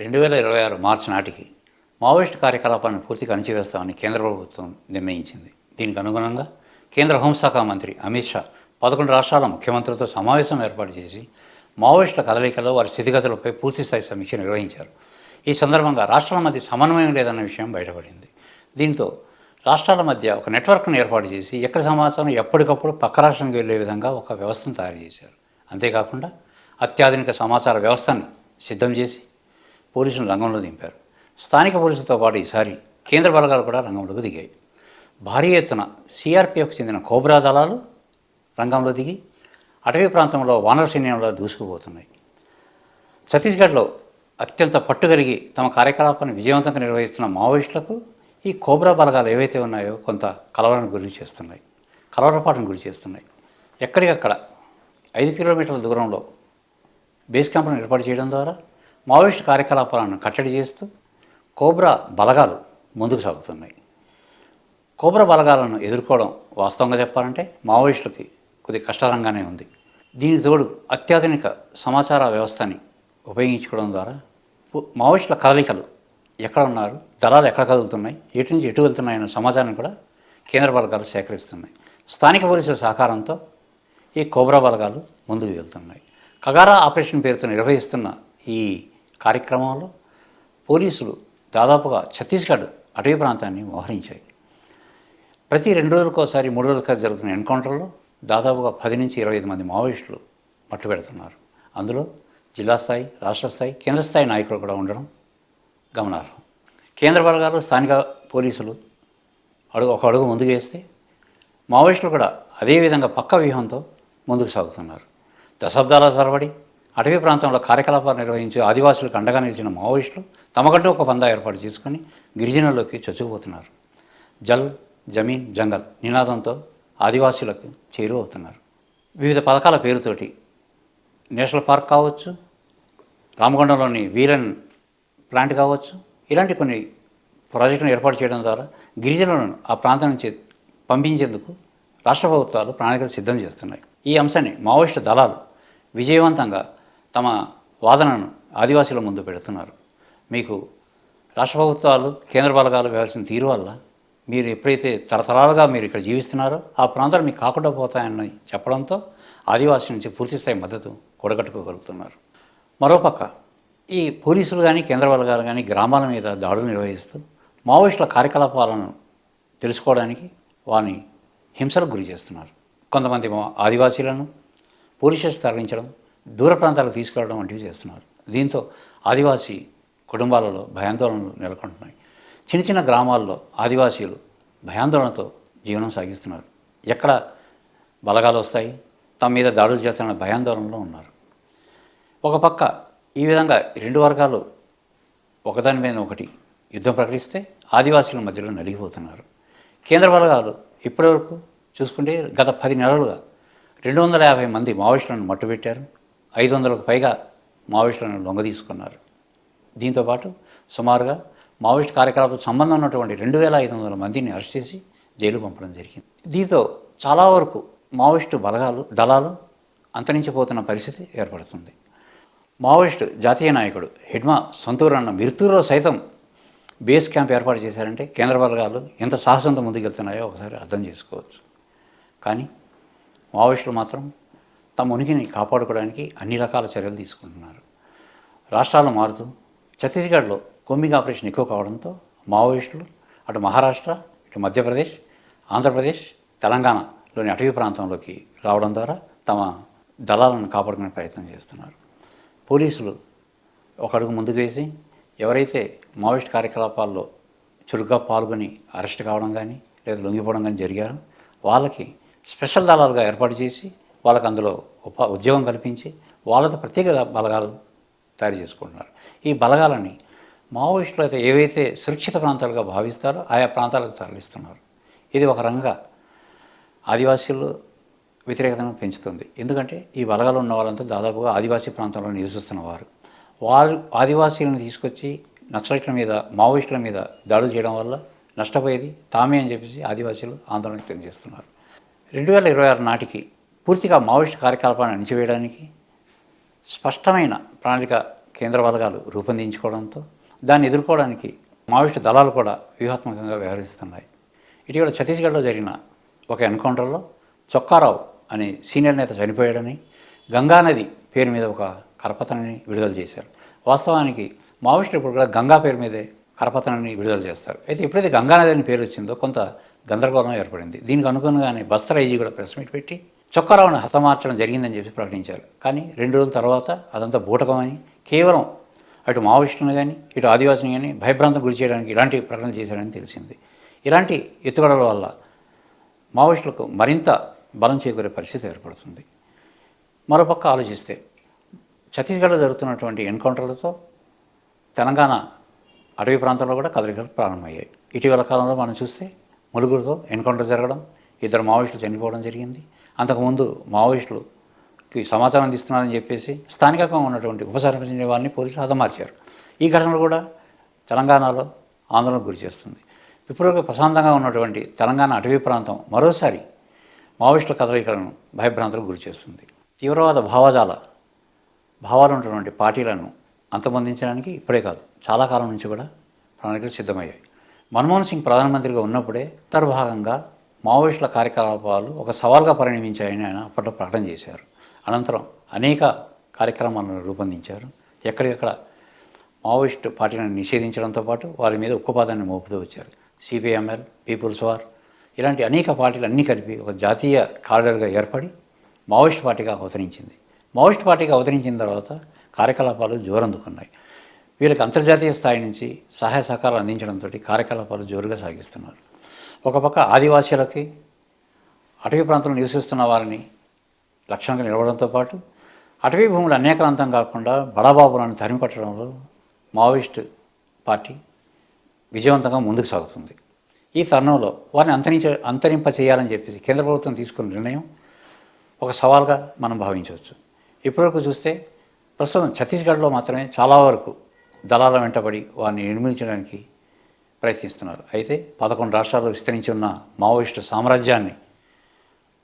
రెండు వేల ఇరవై ఆరు మార్చి నాటికి మావోయిస్ట్ కార్యకలాపాలను పూర్తిగా అణిచివేస్తామని కేంద్ర ప్రభుత్వం నిర్ణయించింది. దీనికి అనుగుణంగా కేంద్ర హోంశాఖ మంత్రి అమిత్ షా పదకొండు రాష్ట్రాల ముఖ్యమంత్రులతో సమావేశం ఏర్పాటు చేసి మావోయిస్టుల కదలికలో వారి స్థితిగతులపై పూర్తిస్థాయి సమీక్ష నిర్వహించారు. ఈ సందర్భంగా రాష్ట్రాల మధ్య సమన్వయం లేదన్న విషయం బయటపడింది. దీంతో రాష్ట్రాల మధ్య ఒక నెట్వర్క్ను ఏర్పాటు చేసి ఎక్కడ సమాచారం ఎప్పటికప్పుడు పక్క రాష్ట్రానికి వెళ్ళే విధంగా ఒక వ్యవస్థను తయారు చేశారు. అంతేకాకుండా అత్యాధునిక సమాచార వ్యవస్థని సిద్ధం చేసి పోలీసులు రంగంలో దింపారు. స్థానిక పోలీసులతో పాటు ఈసారి కేంద్ర బలగాలు కూడా రంగంలోకి దిగాయి. భారీ ఎత్తున సిఆర్పిఎఫ్కి చెందిన కోబ్రా దళాలు రంగంలో దిగి అటవీ ప్రాంతంలో వానర సైన్యంలో దూసుకుపోతున్నాయి. ఛత్తీస్గఢ్లో అత్యంత పట్టుగలిగి తమ కార్యకలాపాన్ని విజయవంతంగా నిర్వహిస్తున్న మావోయిస్టులకు ఈ కోబ్రా బలగాలు ఏవైతే ఉన్నాయో కొంత కలవరానికి గురి చేస్తున్నాయి. కలవరపాటును గురి చేస్తున్నాయి. ఎక్కడికక్కడ ఐదు కిలోమీటర్ల దూరంలో బేస్ క్యాంపులను ఏర్పాటు చేయడం ద్వారా మావోయిస్టు కార్యకలాపాలను కట్టడి చేస్తూ కోబ్రా బలగాలు ముందుకు సాగుతున్నాయి. కోబ్రా బలగాలను ఎదుర్కోవడం వాస్తవంగా చెప్పాలంటే మావోయిస్టులకి కొద్ది కష్టతరంగానే ఉంది. దీనికి తోడు అత్యాధునిక సమాచార వ్యవస్థని ఉపయోగించుకోవడం ద్వారా మావోయిస్టుల కదలికలు ఎక్కడ ఉన్నారు దళాలు ఎక్కడ కదులుతున్నాయి ఎటు నుంచి ఎటు వెళ్తున్నాయన్న సమాచారం కూడా కేంద్ర బలగాలు సేకరిస్తున్నాయి. స్థానిక పోలీసుల సహకారంతో ఈ కోబ్రా బలగాలు ముందుకు వెళ్తున్నాయి. కగారా ఆపరేషన్ పేరుతో నిర్వహిస్తున్న ఈ కార్యక్రమంలో పోలీసులు దాదాపుగా ఛత్తీస్గఢ్ అటవీ ప్రాంతాన్ని మోహరించాయి. ప్రతి రెండు రోజులకోసారి మూడు రోజులకోసారి జరుగుతున్న ఎన్కౌంటర్లో దాదాపుగా పది నుంచి ఇరవై ఐదు మంది మావోయిస్టులు పట్టుబెడుతున్నారు అందులో జిల్లా స్థాయి రాష్ట్ర స్థాయి కేంద్ర స్థాయి నాయకులు కూడా ఉండడం గమనార్హం. కేంద్ర బలగాలు స్థానిక పోలీసులు అడుగు ఒక అడుగు ముందుకు వేస్తే మావోయిస్టులు కూడా అదే విధంగా పక్క వ్యూహంతో ముందుకు సాగుతున్నారు. దశాబ్దాల తరబడి అటవీ ప్రాంతంలో కార్యకలాపాలు నిర్వహించి ఆదివాసులకు అండగా నిలిచిన మావోయిస్టులు తమకంటూ ఒక పందా ఏర్పాటు చేసుకొని గిరిజనుల్లోకి చొచ్చుకుపోతున్నారు. జల్ జమీన్ జంగల్ నినాదంతో ఆదివాసులకు చేరు అవుతున్నారు వివిధ పథకాల పేరుతోటి నేషనల్ పార్క్ కావచ్చు రామగుండంలోని వీరన్ ప్లాంట్ కావచ్చు ఇలాంటి కొన్ని ప్రాజెక్టులను ఏర్పాటు చేయడం ద్వారా గిరిజనులను ఆ ప్రాంతం నుంచి పంపించేందుకు రాష్ట్ర ప్రభుత్వాలు ప్రణాళికలు సిద్ధం చేస్తున్నాయి. ఈ అంశాన్ని మావోయిస్టు దళాలు విజయవంతంగా తమ వాదనను ఆదివాసీల ముందు పెడుతున్నారు. మీకు రాష్ట్ర ప్రభుత్వాలు కేంద్ర బలగాలు వేయాల్సిన తీరు వల్ల మీరు ఎప్పుడైతే తరతరాలుగా మీరు ఇక్కడ జీవిస్తున్నారో ఆ ప్రాంతాలు మీకు కాకుండా పోతాయని చెప్పడంతో ఆదివాసీ నుంచి పూర్తిస్థాయి మద్దతు కూడగట్టుకోగలుగుతున్నారు. మరోపక్క ఈ పోలీసులు కానీ కేంద్ర బలగాలు కానీ గ్రామాల మీద దాడులు నిర్వహిస్తూ మావోయిస్టుల కార్యకలాపాలను తెలుసుకోవడానికి వారిని హింసలకు గురి చేస్తున్నారు. కొంతమంది మా ఆదివాసీలను పోలీసులు తరలించడం దూర ప్రాంతాలకు తీసుకెళ్ళడం వంటివి చేస్తున్నారు. దీంతో ఆదివాసీ కుటుంబాలలో భయాందోళనలు నెలకొంటున్నాయి. చిన్న చిన్న గ్రామాల్లో ఆదివాసీలు భయాందోళనతో జీవనం సాగిస్తున్నారు. ఎక్కడ బలగాలు వస్తాయి? తమ మీద దాడులు చేస్తున్న భయాందోళనలో ఉన్నారు. ఒక పక్క ఈ విధంగా రెండు వర్గాలు ఒకదాని మీద ఒకటి యుద్ధం ప్రకటిస్తే ఆదివాసీల మధ్యలో నలిగిపోతున్నారు. కేంద్ర బలగాలు ఇప్పటివరకు చూసుకుంటే గత పది నెలలుగా రెండు వందల యాభై మంది మావోయిస్టులను మట్టుబెట్టారు. ఐదు వందలకు పైగా మావోయిస్టులను లొంగ తీసుకున్నారు. దీంతోపాటు సుమారుగా మావోయిస్ట్ కార్యకలాపాలకు సంబంధం ఉన్నటువంటి రెండు వేల ఐదు వందల మందిని అరెస్ట్ చేసి జైలు పంపడం జరిగింది. దీంతో చాలా వరకు మావోయిస్టు బలగాలు దళాలు అంతరించిపోతున్న పరిస్థితి ఏర్పడుతుంది. మావోయిస్టు జాతీయ నాయకుడు హిడ్మా సొంతూరు అన్న మిర్తూరులో సైతం బేస్ క్యాంప్ ఏర్పాటు చేశారంటే కేంద్ర బలగాలు ఎంత సాహసంతో ముందుకెళ్తున్నాయో ఒకసారి అర్థం చేసుకోవచ్చు. కానీ మావోయిస్టులు మాత్రం తమ ఉనికిని కాపాడుకోవడానికి అన్ని రకాల చర్యలు తీసుకుంటున్నారు. రాష్ట్రాలు మారుతూ ఛత్తీస్గఢ్లో కొమ్మింగ్ ఆపరేషన్ ఎక్కువ కావడంతో మావోయిస్టులు అటు మహారాష్ట్ర ఇటు మధ్యప్రదేశ్ ఆంధ్రప్రదేశ్ తెలంగాణలోని అటవీ ప్రాంతంలోకి రావడం ద్వారా తమ దళాలను కాపాడుకునే ప్రయత్నం చేస్తున్నారు. పోలీసులు ఒక అడుగు ముందుకు వేసి ఎవరైతే మావోయిస్ట్ కార్యకలాపాల్లో చురుగ్గా పాల్గొని అరెస్ట్ కావడం కానీ లేదా లొంగిపోవడం కానీ జరిగారో వాళ్ళకి స్పెషల్ దళాలుగా ఏర్పాటు చేసి వాళ్ళకి అందులో ఉప ఉద్యోగం కల్పించి వాళ్ళతో ప్రత్యేక బలగాలు తయారు చేసుకుంటున్నారు. ఈ బలగాలని మావోయిస్టులు అయితే ఏవైతే సురక్షిత ప్రాంతాలుగా భావిస్తారో ఆయా ప్రాంతాలకు తరలిస్తున్నారు. ఇది ఒక రంగా ఆదివాసీలు వ్యతిరేకతను పెంచుతుంది. ఎందుకంటే ఈ బలగాలు ఉన్న వాళ్ళంతా దాదాపుగా ఆదివాసీ ప్రాంతంలో నివసిస్తున్న వారు. వారు ఆదివాసీలను తీసుకొచ్చి నక్సలైట్ల మీద మావోయిస్టుల మీద దాడులు చేయడం వల్ల నష్టపోయేది తామే అని చెప్పేసి ఆదివాసీలు ఆందోళన వ్యక్తం చేస్తున్నారు రెండు వేల ఇరవై ఆరు నాటికి పూర్తిగా మావోయిస్ట్ కార్యకలాపాన్ని అణిచివేయడానికి స్పష్టమైన ప్రణాళిక కేంద్ర బలగాలు రూపొందించుకోవడంతో దాన్ని ఎదుర్కోవడానికి మావోయిస్టు దళాలు కూడా వ్యూహాత్మకంగా వ్యవహరిస్తున్నాయి. ఇటీవల ఛత్తీస్గఢ్లో జరిగిన ఒక ఎన్కౌంటర్లో చొక్కారావు అనే సీనియర్ నేత చనిపోయాడని గంగానది పేరు మీద ఒక కరపతనని విడుదల చేశారు. వాస్తవానికి మావోయిస్టులు ఇప్పుడు కూడా గంగా పేరు మీదే కరపతనని విడుదల చేస్తారు. అయితే ఎప్పుడైతే గంగానది అని పేరు వచ్చిందో కొంత గందరగోళం ఏర్పడింది. దీనికి అనుగుణంగానే బస్తర్ ఐజీ కూడా ప్రెస్ మీట్ పెట్టి చొక్కారావును హతమార్చడం జరిగిందని చెప్పి ప్రకటించారు. కానీ రెండు రోజుల తర్వాత అదంతా బూటకమని కేవలం అటు మావోయిస్టులను కానీ ఇటు ఆదివాసులను కానీ భయభ్రాంతం గురి చేయడానికి ఇలాంటి ప్రకటన చేశారని తెలిసింది. ఇలాంటి ఎత్తుగడల వల్ల మావోయిస్టులకు మరింత బలం చేకూరే పరిస్థితి ఏర్పడుతుంది. మరోపక్క ఆలోచిస్తే ఛత్తీస్గఢ్లో జరుగుతున్నటువంటి ఎన్కౌంటర్లతో తెలంగాణ అటవీ ప్రాంతంలో కూడా కదలికలు ప్రారంభమయ్యాయి. ఇటీవల కాలంలో మనం చూస్తే ములుగురితో ఎన్కౌంటర్ జరగడం ఇద్దరు మావోయిస్టులు చనిపోవడం జరిగింది. అంతకుముందు మావోయిస్టులుకి సమాచారం అందిస్తున్నారని చెప్పేసి స్థానికంగా ఉన్నటువంటి ఉప వారిని పోలీసులు హతమార్చారు. ఈ ఘటనలు కూడా తెలంగాణలో ఆందోళనకు గురి చేస్తుంది. ఇప్పటివరకు ప్రశాంతంగా ఉన్నటువంటి తెలంగాణ అటవీ ప్రాంతం మరోసారి మావోయిస్టుల కదలికలను భయభ్రాంతులకు గురి చేస్తుంది. తీవ్రవాద భావజాల భావాలు ఉన్నటువంటి పార్టీలను అంతమొందించడానికి ఇప్పుడే కాదు చాలా కాలం నుంచి కూడా ప్రణాళికలు సిద్ధమయ్యాయి. మన్మోహన్ సింగ్ ప్రధానమంత్రిగా ఉన్నప్పుడే ఉత్తర భాగంగా మావోయిస్టుల కార్యకలాపాలు ఒక సవాల్గా పరిణమించాయని ఆయన అప్పట్లో ప్రకటన చేశారు. అనంతరం అనేక కార్యక్రమాలను రూపొందించారు. ఎక్కడికక్కడ మావోయిస్టు పార్టీని నిషేధించడంతో పాటు వారి మీద ఉక్కుపాదాన్ని మోపుతూ వచ్చారు. సిపిఎంఎల్ పీపుల్స్ వార్ ఇలాంటి అనేక పార్టీలు అన్నీ కలిపి ఒక జాతీయ కార్డర్గా ఏర్పడి మావోయిస్ట్ పార్టీగా అవతరించింది. మావోయిస్ట్ పార్టీగా అవతరించిన తర్వాత కార్యకలాపాలు జోరందుకున్నాయి. వీళ్ళకి అంతర్జాతీయ స్థాయి నుంచి సహాయ సహకారాలు అందించడంతో కార్యకలాపాలు జోరుగా సాగిస్తున్నారు. ఒక పక్క ఆదివాసీలకి అటవీ ప్రాంతంలో నివసిస్తున్న వారిని లక్ష్యంగా నిలవడంతో పాటు అటవీ భూములు అనేకాంతం కాకుండా బడాబాబులను తరిమికొట్టడంలో మావోయిస్ట్ పార్టీ విజయవంతంగా ముందుకు సాగుతుంది. ఈ తరుణంలో వారిని అంతరించ అంతరింప చేయాలని చెప్పేసి కేంద్ర ప్రభుత్వం తీసుకున్న నిర్ణయం ఒక సవాల్గా మనం భావించవచ్చు. ఇప్పటివరకు చూస్తే ప్రస్తుతం ఛత్తీస్గఢ్లో మాత్రమే చాలా వరకు దళాల వెంటబడి వారిని నిర్మించడానికి ప్రయత్నిస్తున్నారు. అయితే పదకొండు రాష్ట్రాల్లో విస్తరించి ఉన్న మావోయిస్టు సామ్రాజ్యాన్ని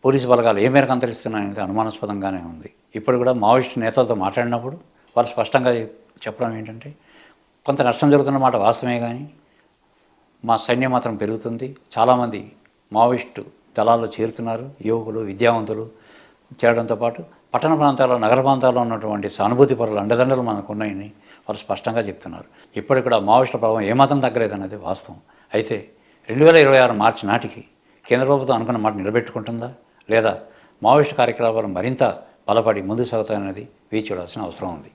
పోలీసు బలగాలు ఏ మేరకు అంతరిస్తున్నాయనేది అనుమానాస్పదంగానే ఉంది. ఇప్పుడు కూడా మావోయిస్టు నేతలతో మాట్లాడినప్పుడు వారు స్పష్టంగా చెప్పడం ఏంటంటే కొంత నష్టం జరుగుతున్న మాట వాస్తవమే కానీ మా సైన్యం మాత్రం పెరుగుతుంది. చాలామంది మావోయిస్టు దళాల్లో చేరుతున్నారు. యువకులు విద్యావంతులు చేరడంతో పాటు పట్టణ ప్రాంతాల్లో నగర ప్రాంతాల్లో ఉన్నటువంటి సానుభూతి పరుల అండదండలు మనకు ఉన్నాయని వారు స్పష్టంగా చెప్తున్నారు. ఇప్పటికి కూడా మావోయిస్టుల ప్రభావం ఏమాత్రం తగ్గలేదన్నది వాస్తవం. అయితే రెండు వేల ఇరవై ఆరు మార్చి నాటికి కేంద్ర ప్రభుత్వం అనుకున్న మాట నిలబెట్టుకుంటుందా? లేదా మావోయిస్టు కార్యకలాపాలు మరింత బలపడి ముందుకు సాగుతాయన్నది వేచి చూడాల్సిన అవసరం ఉంది.